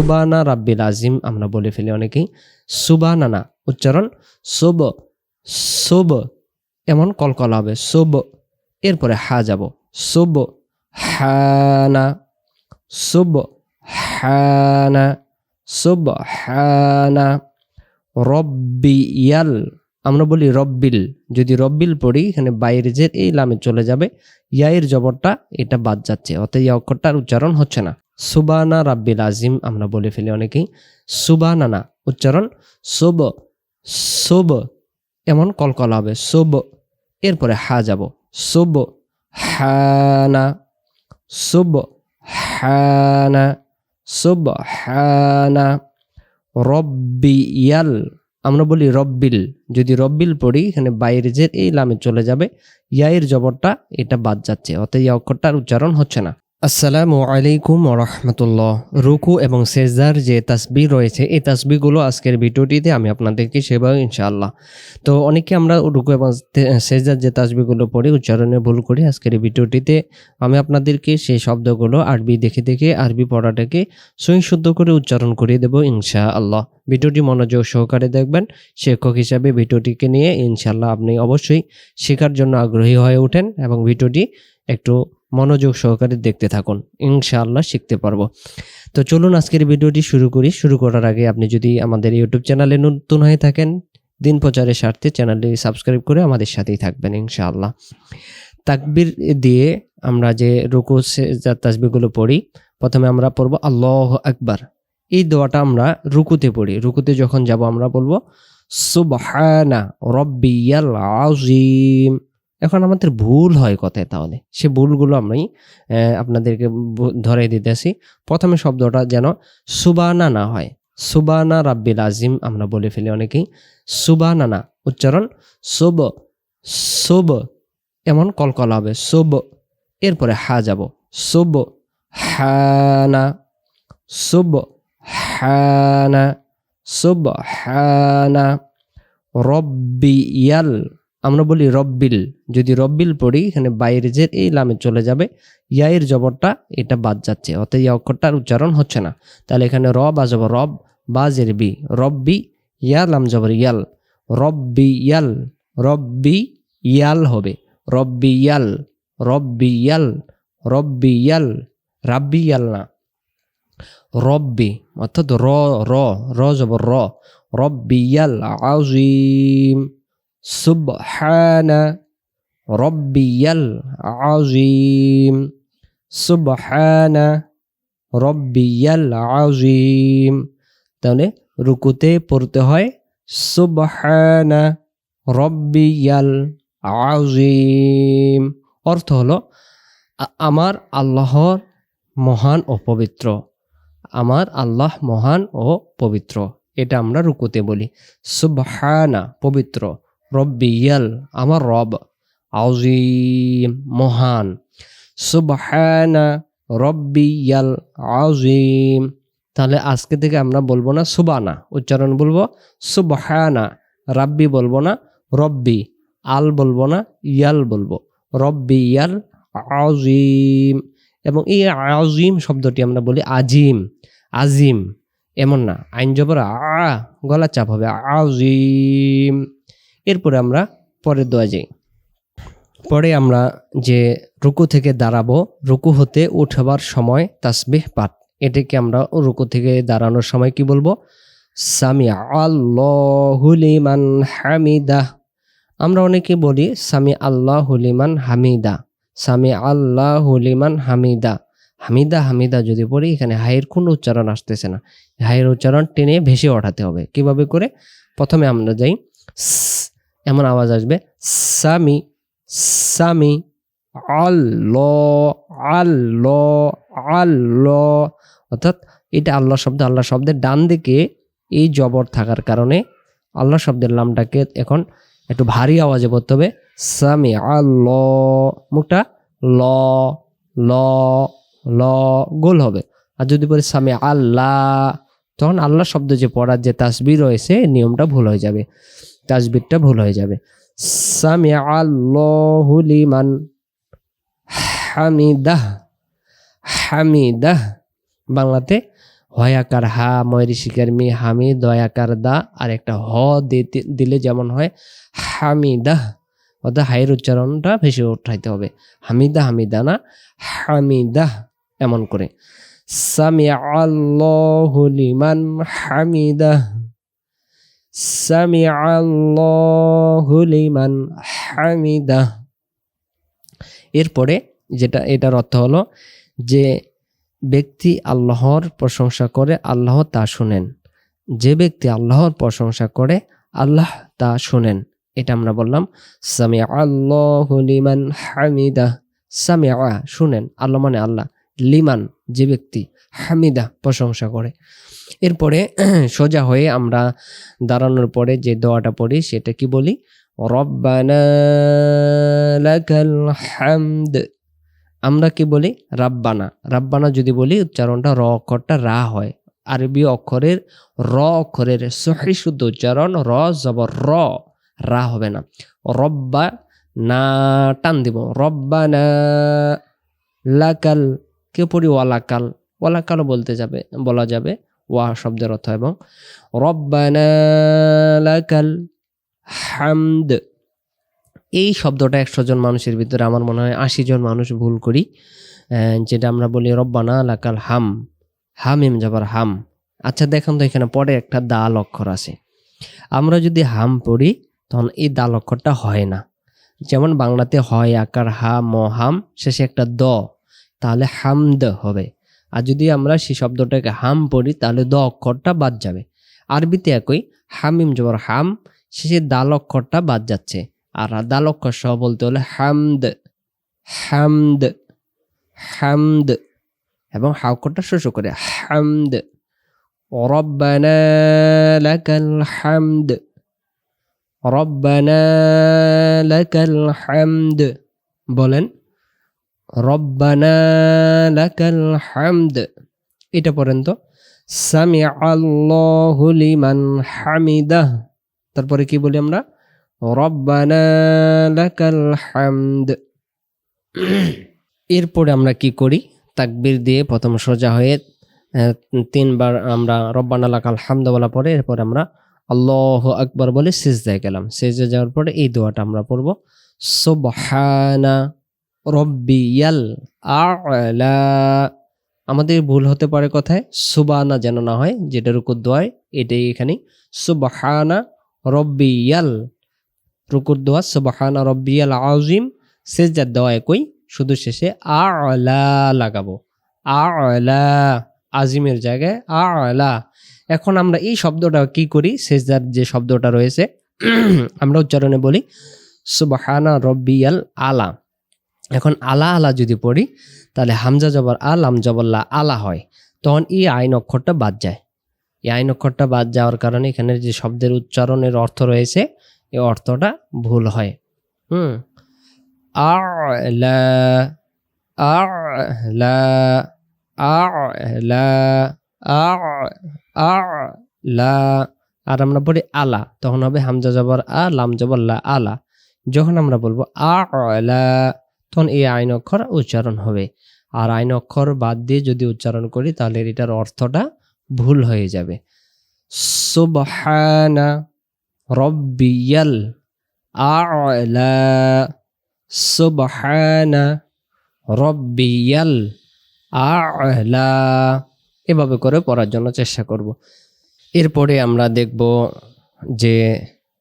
সুবানা রাব্বিল আজিম, আমরা বলে ফেলি অনেকেই সুবানা না, উচ্চারণ সোব সোব এমন কলকলা হবে সোব এরপরে হা যাব সোব হানা সোব হানা সোব হানা, রব্বি ইয়াল, আমরা বলি রব্বিল, যদি রব্বিল পড়ি, এখানে বাইরে যে এই লামে চলে যাবে ইয়ায়ের জবরটা, এটা বাদ যাচ্ছে, অর্থাৎ ইয়া অক্ষরটার উচ্চারণ হচ্ছে না। সুবানা রাব্বিল আজিম, আমরা বলে ফেলি অনেকেই। সুবানা না, উচ্চারণ সোব সোব, এমন কলকলা হবে, সোব। এরপরে হা যাব। সোব, হানা সোব হানা সোব, হানা। রব্বি ইয়াল, আমরা বলি রব্বিল। যদি রব্বিল পড়ি, এখানে বাইরে যে এই লামে চলে যাবে ইয়ায়ের জবরটা, এটা বাদ যাচ্ছে। অর্থাৎ ইয়া অক্ষরটার উচ্চারণ হচ্ছে না। আসসালামু আলাইকুম রহমতুল্লাহ। রুকু এবং সেজদার যে তাসবি রয়েছে, এই তাসবিগুলো আজকের ভিডিওটিতে আমি আপনাদেরকে সেবা ইনশাআল্লাহ। তো অনেকে আমরা রুকু এবং সেজদার যে তাসবিগুলো পড়ি, উচ্চারণে ভুল করি, আজকের ভিডিওটিতে আমি আপনাদেরকে সেই শব্দগুলো আরবি দেখে দেখে আরবি পড়াটাকে সহি শুদ্ধ করে উচ্চারণ করিয়ে দেবো ইনশা আল্লাহ ভিডিওটি মনোযোগ সহকারে দেখবেন, শিক্ষক হিসাবে ভিডিওটিকে নিয়ে ইনশাল্লাহ আপনি অবশ্যই শেখার জন্য আগ্রহী হয়ে ওঠেন এবং ভিডিওটি একটু মনোযোগ সহকারে দেখতে থাকুন। ইনশাআল্লাহ শিখতে পারব। তো চলুন আজকের ভিডিওটি শুরু করি। শুরু করার আগে আপনি যদি আমাদের ইউটিউব চ্যানেলে নতুন হয়ে থাকেন, দিন প্রচারের স্বার্থে চ্যানেলটি সাবস্ক্রাইব করে আমাদের সাথেই থাকবেন ইনশাআল্লাহ। তাকবির দিয়ে আমরা যে রুকু তাসবিগুলো পড়ি, প্রথমে আমরা পড়ব আল্লাহ আকবার। এই দোয়াটা আমরা রুকুতে পড়ি। রুকুতে যখন যাব আমরা বলব, সুবহানা রব্বিয়াল আজিম এখন আমাদের ভুল হয় কথায় তাহলে। সে ভুলগুলো আমি আপনাদেরকে ধরে দিতেছি। প্রথমে শব্দটা যেন সুবানা না হয়। সুবানা রাব্বিল আজিম আমরা বলে ফেলি অনেকেই। সুবানা না, উচ্চারণ সোব সোব, এমন কলকলা হবে। সোব, এরপরে হা যাব। সোব, হানা সোব হানা সোব, হানা, রব্বি ইয়াল আমরা বলি রব্বিল। যদি রব্বিল পড়ি, এখানে বাইরে যে এই লামে চলে যাবে ইয়ায়ের জবরটা এটা বাদ যাচ্ছে, অর্থাৎ ইয়া অক্ষরটার উচ্চারণ হচ্ছে না। তাহলে এখানে র বাজাবো রব, বা বাজের বি, রব্বি ইয়াল আম জবর ইয়াল, রব্বি ইয়াল রব্বি ইয়াল হবে, রব্বি ইয়াল রব্বি ইয়াল রব্বি ইয়াল, রাব্বি ইয়াল না। রব্বি, অর্থাৎ র র র জবর র, রব্বি ইয়াল আজিম সুবহানা রব্বিয়াল আজিম সুবহানা রব্বিয়াল আজিম তাহলে রুকুতে পড়তে হয় সুবহানা রব্বিয়াল আজিম অর্থ হলো আমার আল্লাহর মহান ও পবিত্র। আমার আল্লাহ মহান ও পবিত্র। এটা আমরা রুকুতে বলি। সুবহানা, পবিত্র। রব্বিয়াল আমার রব আজিম মহান। সুবহানা রব্বিয়াল আজিম তাহলে আজকে থেকে আমরা বলব না সুবানা উচ্চারণ বলব সুবহানা, রাব্বি বলব না রব্বি, আল বলব না ইয়াল বলব, রব্বি, ইয়াল আজিম এবং এই আজিম শব্দটি আমরা বলি আজিম আজিম। এমন না, আইন জবর আ, গলা চাপ হবে আজিম এরপরে আমরা পরের দোয়া যাই। পরে আমরা যে রুকু থেকে দাঁড়াবো, রুকু হতে উঠবার সময় তাসবিহ পাঠ। এটাকে আমরা রুকু থেকে দাঁড়ানোর সময় কি বলব? সামি আল্লাহুলিমান হামিদা। আমরা অনেকে বলি সামি আল্লাহুলিমান হামিদা। সামি আল্লাহুলিমান হামিদা। হামিদা হামিদা যদি পড়ি, এখানে হাইয়ের কোনো উচ্চারণ আসতেছে না। হাইয়ের উচ্চারণ টেনে ভেসে ওঠাতে হবে। কীভাবে করে? প্রথমে আমরা যাই। এমন আওয়াজ আসবে, সামি সামি আল্লাহ আল্লাহ আল্লাহ অর্থাৎ এটা আল্লাহ শব্দ, আল্লাহ শব্দের ডান দিকে এই জবর থাকার কারণে আল্লাহ শব্দের নামটাকে এখন একটু ভারী আওয়াজে বলতে হবে, সামি আল্লাহ মুখটা ল ল ল, গোল হবে। আর যদি বলি, সামি আল্লাহ তখন আল্লাহ শব্দ যে পড়ার যে তাসবির রয়েছে, নিয়মটা ভুল হয়ে যাবে। তাসবিরটা ভুল হয়ে যাবে। লিমান হামিদাহ হামিদাহ। বাংলাতে, হয়াকার হা, ময়রি শিকার মি হামি দয়াকার দা আর একটা হ দিলে যেমন হয়, হামিদাহ। অর্থাৎ হাইয়ের উচ্চারণটা বেশি উঠাইতে হবে। হামিদা হামিদা না হামিদাহ, এমন করে। সামি আল্লাহু হামিদাহ। সামি আল্লাহু লিমান হামিদাহ। এরপরে যেটা, এটার অর্থ হলো যে ব্যক্তি আল্লাহর প্রশংসা করে, আল্লাহ তা শুনেন। যে ব্যক্তি আল্লাহর প্রশংসা করে, আল্লাহ তা শুনেন। এটা আমরা বললাম সামিয়া আল্লাহ লিমান হামিদা সামিয়া শুনেন। আল্লাহ মানে আল্লাহ। লিমান, যে ব্যক্তি হামিদা প্রশংসা করে। এরপরে সোজা হয়ে আমরা দাঁড়ানোর পরে যে দোয়াটা পড়ি, সেটা কি বলি? হামদ। আমরা কি বলি? রাব্বানা। রাব্বানা যদি বলি, উচ্চারণটা র অক্ষরটা রা হয়। আরবি অক্ষরের র অক্ষরের সহি শুদ্ধ উচ্চারণ, র জবর র, রা হবে না। রব্বা না টান দিব। রব্বানা লাকাল কে পড়ি ওয়ালাকাল, ওয়ালাকালও বলতে যাবে, বলা যাবে, ওয়া শব্দের অর্থ এবং রব্বানা লাকাল হামদ। এই শব্দটা একশো জন মানুষের ভিতরে আমার মনে হয় আশি জন মানুষ ভুল করি যেটা আমরা বলি রব্বানা লাকাল হাম হাম এম যাবার হাম। আচ্ছা দেখুন তো এখানে পরে একটা দাল অক্ষর আছে। আমরা যদি হাম পড়ি, তখন এই দাল অক্ষরটা হয় না। যেমন বাংলাতে হয়, আকার হা, ম, হাম, শেষে একটা দ। তাহলে হামদ হবে। আর যদি আমরা সেই শব্দটাকে হাম পড়ি, তাহলে দ অক্ষরটা বাদ যাবে। আরবিতে একই, হামিম জবর হাম, শেষে দাল অক্ষরটা বাদ যাচ্ছে। আর দাল অক্ষর সহ বলতে হলে হামদ হামদ হামদ এবং হা অক্ষরটা শোষ করে, হামদ। লাকাল হামদ, রব্বানা লাকাল হামদ। বলেন রব্বানা লাকাল হামদ। এটা পর্যন্ত সামি আল্লাহু লিমান হামিদাহ। তারপরে কি বলি আমরা? রব্বানা লাকাল হামদ। এরপরে আমরা কি করি? তাকবীর দিয়ে প্রথম সোজা হয়ে তিনবার আমরা রব্বানা লাকাল হামদ বলা পরে এরপর আমরা আল্লাহ আকবার বলে সিজদায় গেলাম। সিজদা যাওয়ার পরে এই দোয়াটা আমরা পড়ব, সুবহানা। রব্বিয়াল আ'লা। আমাদের ভুল হতে পারে কথায় সুবানা যেন না হয় যেটা রুকুর দোয়ায় এটাই এখানে সুবহানা রব্বিয়াল রুকুর দোয়া, সুবাহানা রব্বিয়াল আজিম সেজদার দোয়া একই, শুধু শেষে আ'লা লাগাবো। আ'লা আজিমের জায়গায় আ'লা। এখন আমরা এই শব্দটা কি করি? সেজদার যে শব্দটা রয়েছে, আমরা উচ্চারণে বলি সুবহানা রব্বিয়াল আলা। এখন আলা আলা যদি পড়ি, তাহলে হামজা জবর আল আম জবল্লা আলা হয়। তখন এই আইন অক্ষরটা বাদ যায়। এই আইন অক্ষরটা বাদ যাওয়ার কারণে এখানে যে শব্দের উচ্চারণের অর্থ রয়েছে এই অর্থটা ভুল হয়। হুম। আর আমরা পড়ি আলা, তখন হবে হামজা জবর আ, লাম জবর আলা। যখন আমরা বলব আলা তখন এই আইন অক্ষর উচ্চারণ হবে। আর আইন অক্ষর বাদ দিয়ে যদি উচ্চারণ করি, তাহলে এটার অর্থটা ভুল হয়ে যাবে। সুবহানা রব্বিয়াল আ'লা। সুবহানা রব্বিয়াল আ'লা। এভাবে করে পড়ার জন্য চেষ্টা করব। এরপরে আমরা দেখব যে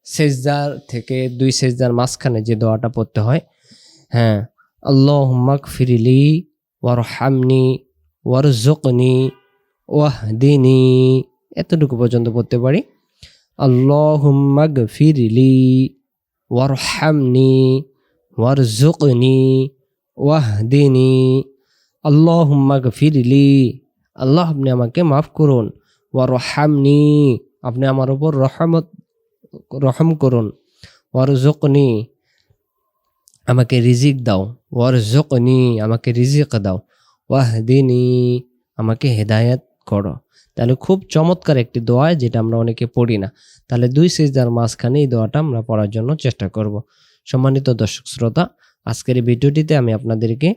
সেজদার থেকে দুই সেজদার মাঝখানে যে দোয়াটা পড়তে হয় হ্যাঁ আল্লাহ ফিরিলি ওয়ারহামনি ওয়ারজুকনি ওয়াহদিনি এতটুকু পর্যন্ত পড়তে পারি। আল্লাহ ফিরিলি ওয়ারহামনি ওয়ারজুকনি ওয়াহদিনি আল্লাহ ফিরিলি আল্লাহ আপনি আমাকে মাফ করুন। ওয়ারহামনি আপনি আমার উপর রহমত, রহম করুন। ওয়ারজুকনি আমাকে রিজিক দাও। ওয়ারজুকনি আমাকে রিজিক দাও। ওয়াহদিনি, আমাকে হেদায়েত করো। তাহলে খুব চমৎকার একটি দোয়া যেটা আমরা অনেকে পড়ি না। তাহলে দুই সিজদার মাঝখানে এই দোয়াটা আমরা পড়ার জন্য চেষ্টা করব। সম্মানিত দর্শক শ্রোতা, আজকের এই ভিডিওটিতে আমি আপনাদেরকে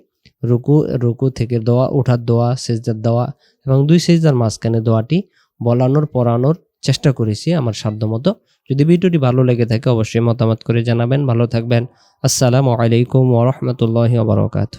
রুকু রুকু থেকে দোয়া, ওঠার দোয়া, সেজদার দোয়া এবং দুই সেজদার মাঝখানে দোয়াটি বলানোর, পড়ানোর চেষ্টা করেছি আমার সাধ্যমতো। যদি ভিডিওটি ভালো লেগে থাকে অবশ্যই মতামত করে জানাবেন। ভালো থাকবেন। আসসালামু আলাইকুম ওরহমতুল্লাহ বারকাত